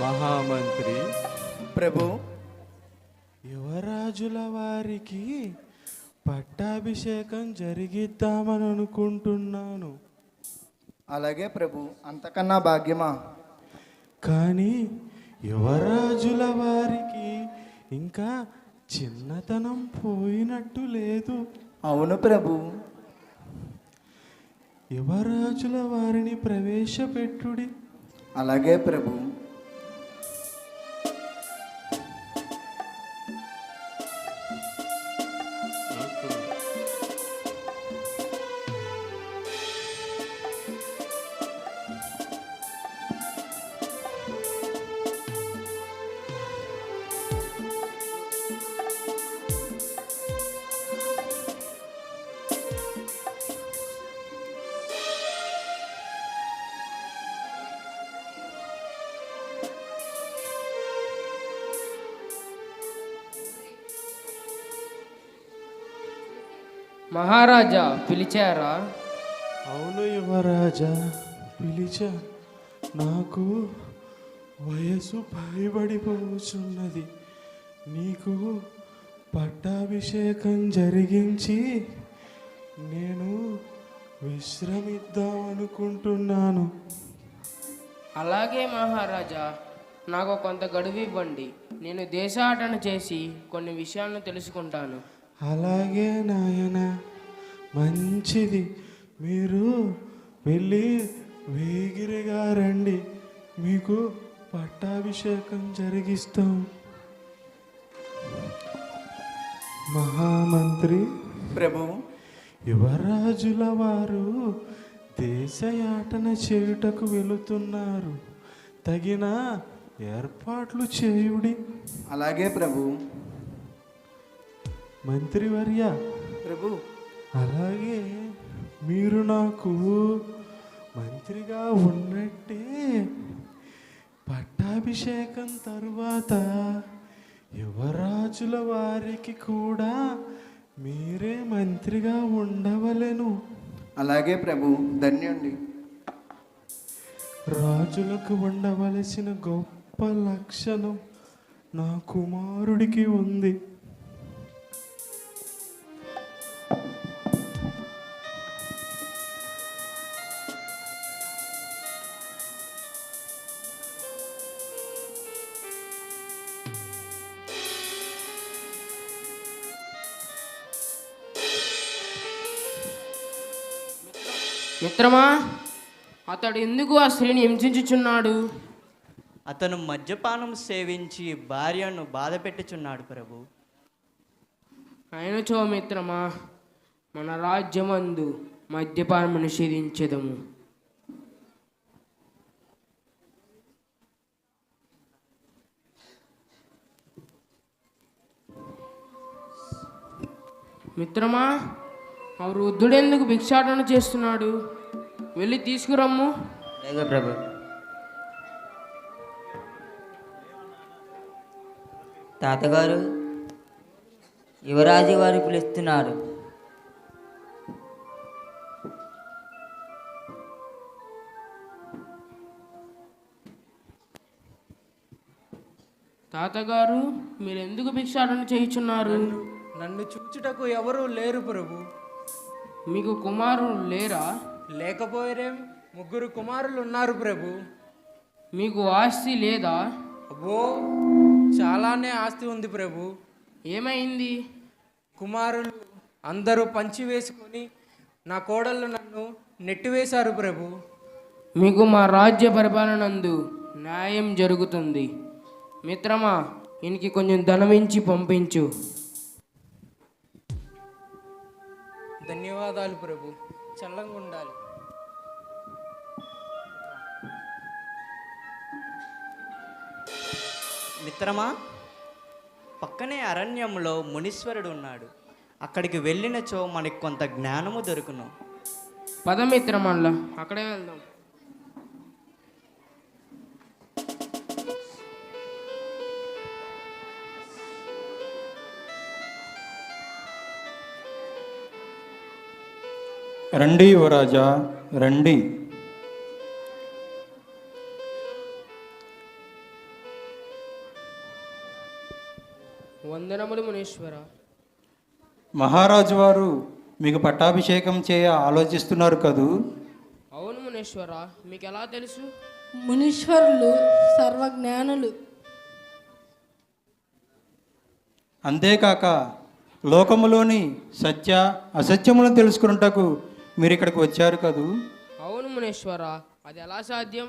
మహామంత్రి. ప్రభు యువరాజుల వారికి పట్టాభిషేకం జరిగిద్దామని అనుకుంటున్నాను. అలాగే ప్రభు అంతకన్నా భాగ్యమా? కానీ యువరాజుల వారికి ఇంకా చిన్నతనం పోయినట్టు లేదు. అవును ప్రభు. యువరాజుల వారిని ప్రవేశపెట్టుడి. అలాగే ప్రభు. మహారాజా పిలిచారా? అవును యువరాజా పిలిచా. నాకు వయసు పైబడిపోతున్నది. నీకు పట్టాభిషేకం జరిగించి నేను విశ్రమిద్దాం అనుకుంటున్నాను అలాగే మహారాజా నాకు కొంత గడువు ఇవ్వండి. నేను దేశాటన చేసి కొన్ని విషయాలను తెలుసుకుంటాను. అలాగే నాయన. మంచిది. మీరు వెళ్ళి వేగిరిగా రండి. మీకు పట్టాభిషేకం జరిగిస్తాం. మహామంత్రి ప్రభు. యువరాజుల వారు దేశయాటన చేయుటకు వెళుతున్నారు. తగిన ఏర్పాట్లు చేయుడి. అలాగే ప్రభు. మంత్రివర్య ప్రభు. అలాగే మీరు నాకు మంత్రిగా ఉన్నట్టే పట్టాభిషేకం తరువాత యువరాజుల వారికి కూడా మీరే మంత్రిగా ఉండవలెను. అలాగే ప్రభు ధన్యుండి. రాజులకు ఉండవలసిన గొప్ప లక్షణం నా కుమారుడికి ఉంది. మిత్రమా అతడు ఎందుకు ఆ స్త్రీని హింసించుచున్నాడు? అతను మద్యపానం సేవించి భార్యను బాధ పెట్టుచున్నాడు ప్రభు. అయినచో మిత్రమా మన రాజ్యమందు మద్యపానము నిషేధించదము. మిత్రమా ఆ వృద్ధుడు ఎందుకు భిక్షాటన చేస్తున్నాడు? వెళ్ళి తీసుకురమ్ము. ప్రభు. తాతగారు యువరాజు వారు పిలుస్తున్నారు. తాతగారు మీరు ఎందుకు భిక్షాటన చేయుచున్నారు? నన్ను చూచుటకు ఎవరూ లేరు ప్రభు. మీకు కుమారులు లేరా? లేకపోయారేం ముగ్గురు కుమారులు ఉన్నారు ప్రభు. మీకు ఆస్తి లేదా? అబ్బో చాలానే ఆస్తి ఉంది ప్రభు. ఏమైంది? కుమారులు అందరూ పంచి వేసుకొని నా కోడళ్ళు నన్ను నెట్టివేశారు ప్రభు. మీకు మా రాజ్య పరిపాలనందు న్యాయం జరుగుతుంది. మిత్రమా ఈయనకి కొంచెం ధనమించి పంపించు. ధన్యవాదాలు ప్రభు. చల్లంగా ఉండాలి. మిత్రమా పక్కనే అరణ్యంలో మునీశ్వరుడు ఉన్నాడు. అక్కడికి వెళ్ళినచో మనకి కొంత జ్ఞానము దొరుకును. పదమిత్రమల్లా అక్కడే వెళ్దాం. రండి యువరాజా రండి. వందనములు మునీశ్వర. మహారాజు వారు మీకు పట్టాభిషేకం చేయ ఆలోచిస్తున్నారు కదూ? అవును మునీశ్వర మీకు ఎలా తెలుసు? మునీశ్వరులు సర్వజ్ఞానులు. అంతేకాక లోకములోని సత్య అసత్యములను తెలుసుకున్నటకు మీరు ఇక్కడికి వచ్చారు కదూ? అవును మునేశ్వర. అది ఎలా సాధ్యం?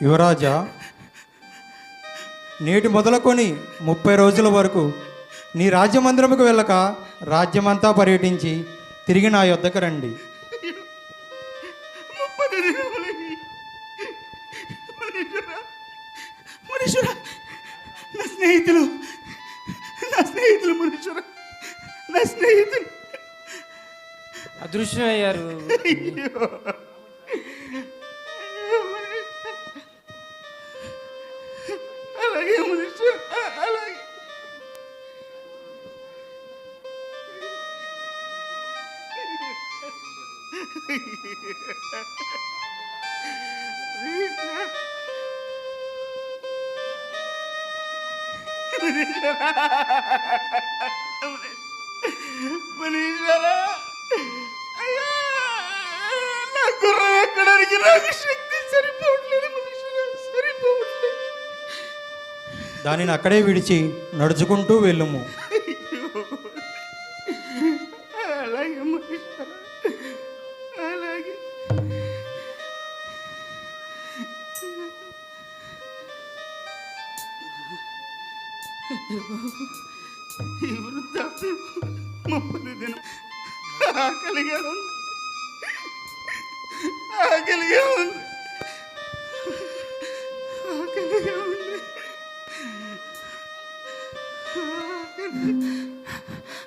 యువరాజా నేటి మొదలుకొని ముప్పై రోజుల వరకు నీ రాజ్యమందిరముకు వెళ్ళక రాజ్యమంతా పర్యటించి తిరిగి నా యొద్దకు రండి. మునీశ్వర నా స్నేహితులు నా స్నేహితులు మునీశ్వర నా స్నేహితులు. అదృశ్యం అయ్యారు అయ్యా నా గుర్రం ఎక్కడానికి నాకు శక్తి సరిపోవట్లేదు సరిపోవట్లేదు. దానిని అక్కడే విడిచి నడుచుకుంటూ వెళ్ళుము. ఈ వృద్ధాప్యం ముప్పది దినం ఆకలిగా ఉంది. ఆకలిగా ఉంది. ఆకలిగా ఉంది.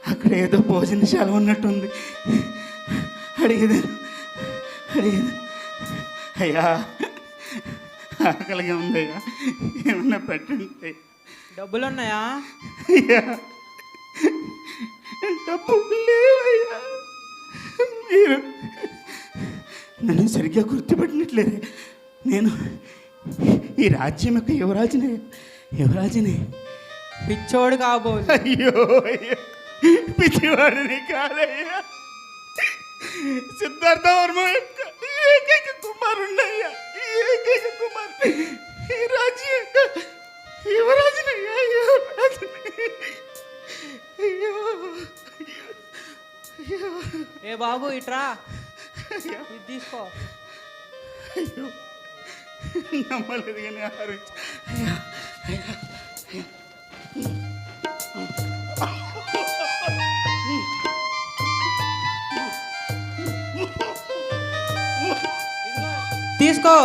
అక్కడ ఏదో భోజనశాల ఉన్నట్టుంది. అడిగేదాను అడిగేదాను అయ్యా ఆకలిగా ఉందయ్యా. ఏమన్నా పెట్టండి. అయ్యా. డబ్బులు ఉన్నాయా అయ్యా. డబ్బు లేవయ్యా మీరు నన్ను సరిగ్గా గుర్తుపట్టినట్లేదే. నేను ఈ రాజ్యం యొక్క యువరాజునే యువరాజునే. పిచ్చోడు కాబోలు అయ్యో అయ్యో. పిచ్చివాడిని కాదయ్యా. సిద్ధార్థ వర్మ యొక్క ఏకైక కుమారుణ్ణయ్యా. ఏకైక కుమారు ఈ రాజ్యం యొక్క ఏ బాబు ఇట్రా. ఇది తీసుకో. అయ్యో. నమ్మలేదు కానీ ఆరు తీసుకో.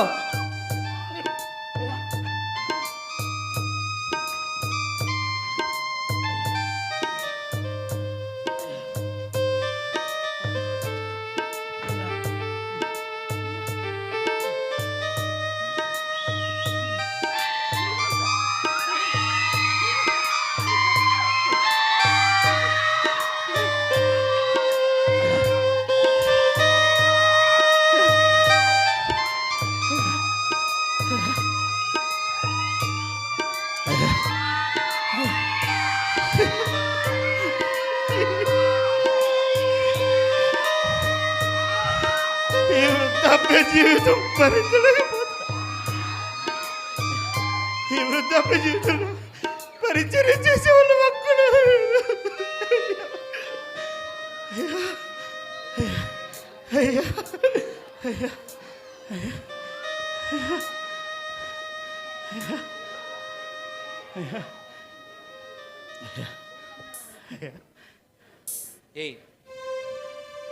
ఈ వృద్ధాప్య జీవితంలో పరిచర్య చేసే వాళ్ళు ఏ అయ్యా అయ్యా ఏయ్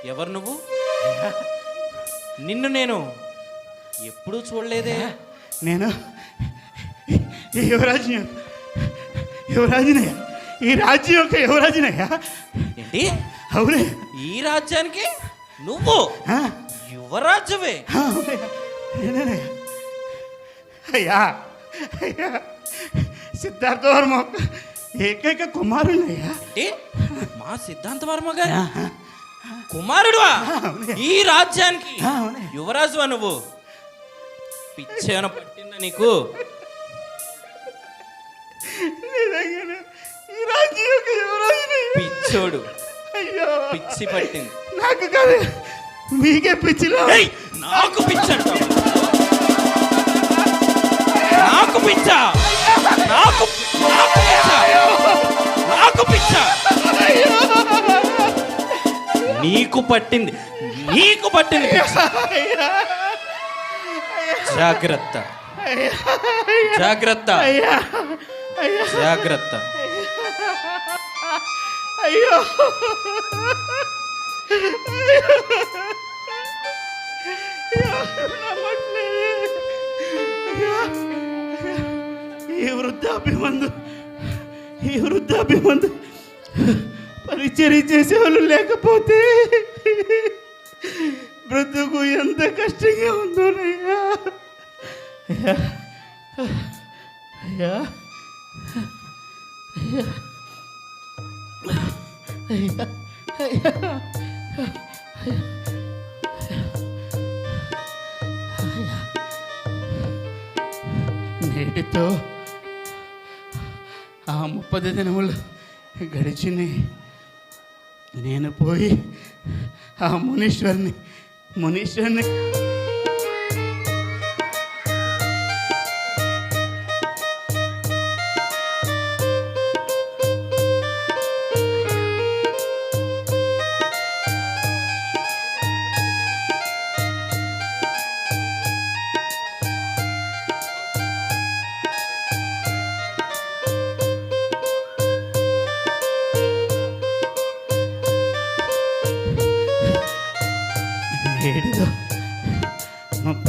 ఎవరు నువ్వు? నిన్ను నేను ఎప్పుడూ చూడలేదే. నేను ఈ యువరాజుని యువరాజునయ్యా ఈ రాజ్యం యొక్క యువరాజునయ్యా ఏంటి? అవునే. ఈ రాజ్యానికి? నువ్వు? యువరాజువే. నేనేనయ్యా. అయ్యా అయ్యా. సిద్ధార్థ వర్మ ఏకైక కుమారునయ్యా ఏంటి? మా సిద్ధాంత వర్మ గారు? కుమారుడువా? ఈ రాజ్యానికి. యువరాజువా నువ్వు? పిచ్చేన పట్టిందా నీకు? పిచ్చోడు. అయ్యో. పిచ్చి పట్టింది. నాకు కాదు. మీకే పిచ్చిలో? ఏయ్, నాకు పిచ్చ. అంటావు. నాకు పిచ్చ. నాకు నాకు పిచ్చ. నాకు పిచ్చ. నీకు పట్టింది. నీకు పట్టింది పిచ్చ. జాగ్రత్త. జాగ్రత్త. అయ్యా అయ్యా జాగ్రత్త. అయ్యో ఈ వృద్ధాభిమందు ఈ వృద్ధాభిమందు పరిచర్య చేసేవాళ్ళు లేకపోతే బ్రతుకు ఎంత కష్టంగా ఉందోనయ్యా అయ్యా. అయ్యా. అయ్యా. అయ్యా. నేటితో ఆ ముప్పది దినములు గడిచినాయి. నేను పోయి ఆ మునీశ్వరిని మునీశ్వరిని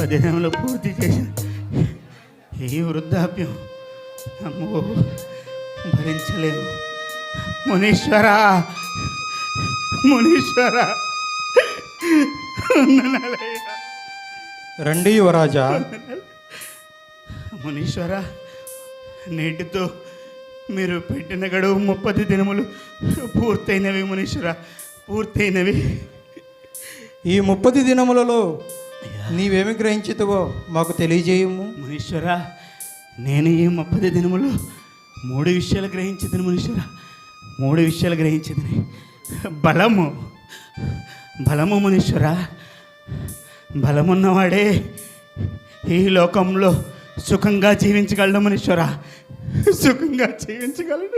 దినములు పూర్తి చేసిన ఈ వృద్ధాప్యం అమ్మో భరించలేము మునీశ్వర మునీశ్వర. రండి యువరాజా. మునీశ్వర నేటితో మీరు పెట్టిన గడువు ముప్పది దినములు పూర్తయినవి మునీశ్వర పూర్తయినవి. ఈ ముప్పది దినములలో నీవేమి గ్రహించుతావో మాకు తెలియజేయము. మునీశ్వర నేను ఈ ముప్పది దినములు మూడు విషయాలు గ్రహించదని మునీశ్వర మూడు విషయాలు గ్రహించదని. బలము. బలము మునీశ్వర బలమున్నవాడే ఈ లోకంలో సుఖంగా జీవించగలడు మునీశ్వర సుఖంగా జీవించగలడు.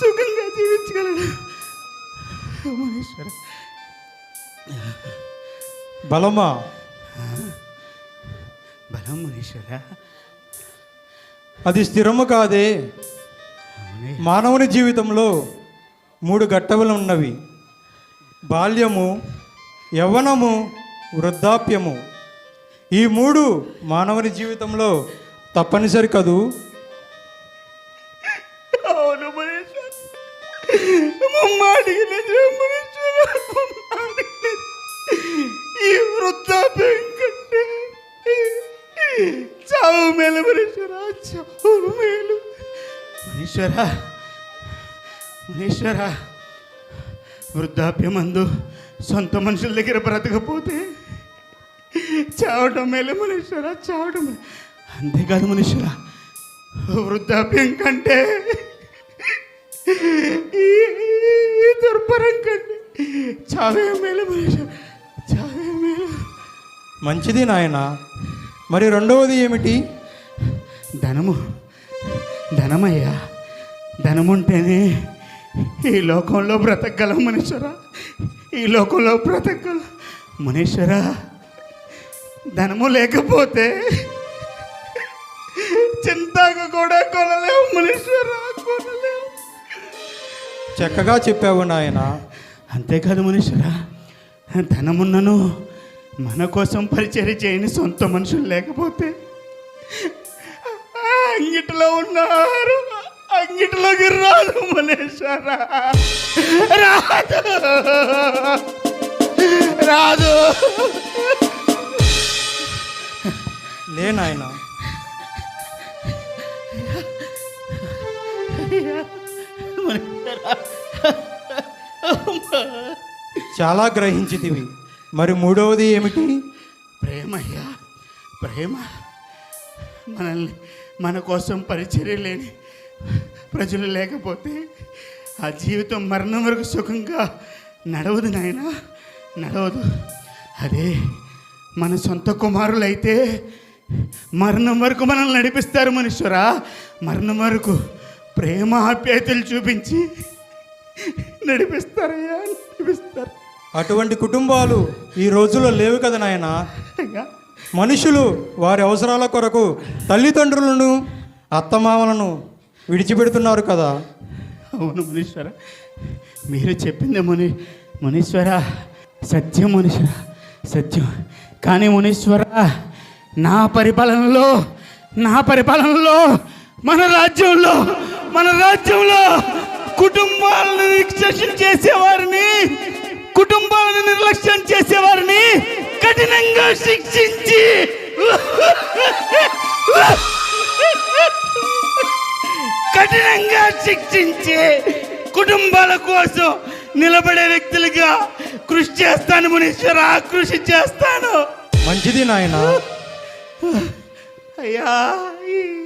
సుఖంగా జీవించగలడు. మునీశ్వర బలమా? బలం మునీశ్వర అది స్థిరము కాదే. మానవుని జీవితంలో మూడు ఘట్టములు ఉన్నవి. బాల్యము యవ్వనము వృద్ధాప్యము. ఈ మూడు మానవుని జీవితంలో తప్పనిసరి కదూ. అవును ఈ వృద్ధాప్యం కంటే చావు మేలు మునీశ్వర చావు మేలు. మునీశ్వర మునీశ్వర వృద్ధాప్యమందు సొంత మనుషుల దగ్గర బ్రతకపోతే చావటం మేలు మునీశ్వర చావటం అంతేకాదు మునీశ్వర వృద్ధాప్యం కంటే ఈ దుర్భరం కంటే చావే మేలు మనిషి మంచిది నాయన. మరి రెండవది ఏమిటి? ధనము. ధనమయ్యా. ధనముంటేనే ఈ లోకంలో బ్రతకగలం మనుషురా. ఈ లోకంలో బ్రతకగలం మునీశ్వరా ధనము లేకపోతే చింతకు కూడా కొనలేము మునీశ్వరా కొనలేము చక్కగా చెప్పావు నాయన. అంతేకాదు మనుషురా ధనమున్నను మన కోసం పరిచయం చేయని సొంత మనుషులు లేకపోతే అంగిటిలో ఉన్నారు. అంగిటిలోకి రాదు మనేశ్వర రాదు. రాదు. లే నాయన. చాలా గ్రహించితివి. మరి మూడవది ఏమిటి? ప్రేమయ్యా ప్రేమ మనల్ని మన కోసం పరిచర్య లేని ప్రజలు లేకపోతే ఆ జీవితం మరణం వరకు సుఖంగా నడవదు నాయన నడవదు. అదే మన సొంత కుమారులైతే మరణం వరకు మనల్ని నడిపిస్తారు మనుష్యురా. మరణం వరకు ప్రేమ ఆప్యాయతలు చూపించి నడిపిస్తారయ్యా నడిపిస్తారు. అటువంటి కుటుంబాలు ఈ రోజుల్లో లేవు కదా నాయన. మనుషులు వారి అవసరాల కొరకు తల్లిదండ్రులను అత్తమామలను విడిచిపెడుతున్నారు కదా. అవును మునీశ్వర. మీరు చెప్పింది ముని మునీశ్వర సత్యం మునీశ్వర సత్యం. కానీ మునీశ్వర నా పరిపాలనలో నా పరిపాలనలో మన రాజ్యంలో మన రాజ్యంలో కుటుంబాలను చేసేవారిని కుటుంబాలను నిర్లక్ష్యం చేసేవారిని కఠినంగా శిక్షించి. కఠినంగా శిక్షించి కుటుంబాల కోసం నిలబడే వ్యక్తులుగా కృషి చేస్తాను మునీశ్వర కృషి చేస్తాను. మంచిది నాయన. అయ్యా ఈ-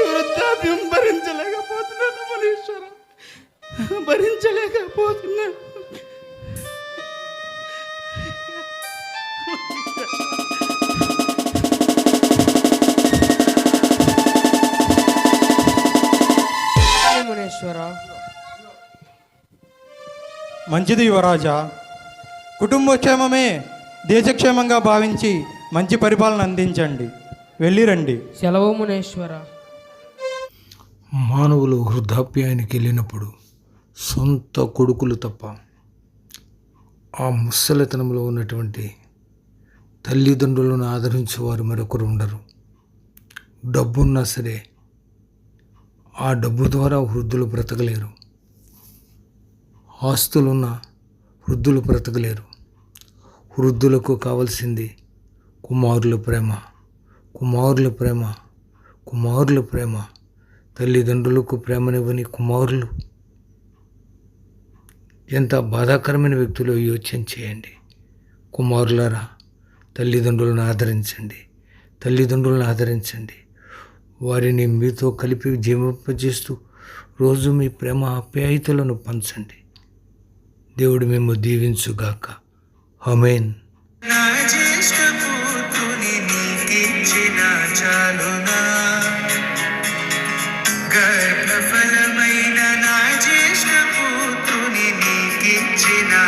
వృద్ధాప్యం భరించలేకపోతున్నాను మునీశ్వర. భరించలేకపోతున్నాను మునేశ్వర మంచిది యువరాజా. కుటుంబ క్షేమమే దేశక్షేమంగా భావించి మంచి పరిపాలన అందించండి. వెళ్ళిరండి. సెలవు మునేశ్వర. మానవులు వృద్ధాప్యానికి వెళ్ళినప్పుడు సొంత కొడుకులు తప్ప ఆ ముసలితనంలో ఉన్నటువంటి తల్లిదండ్రులను ఆదరించేవారు మరొకరు ఉండరు. డబ్బున్నా సరే ఆ డబ్బు ద్వారా వృద్ధులు బ్రతకలేరు. ఆస్తులున్న వృద్ధులు బ్రతకలేరు. వృద్ధులకు కావలసింది కుమారుల ప్రేమ కుమారుల ప్రేమ కుమారుల ప్రేమ. తల్లిదండ్రులకు ప్రేమనివ్వని కుమారులు ఎంత బాధాకరమైన వ్యక్తులు యోచన చేయండి. కుమారులారా తల్లిదండ్రులను ఆదరించండి. తల్లిదండ్రులను ఆదరించండి. వారిని మీతో కలిపి జీవింపజేస్తూ రోజు మీ ప్రేమ ఆప్యాయతలను పంచండి. దేవుడు మేము దీవించుగాక. హమేన్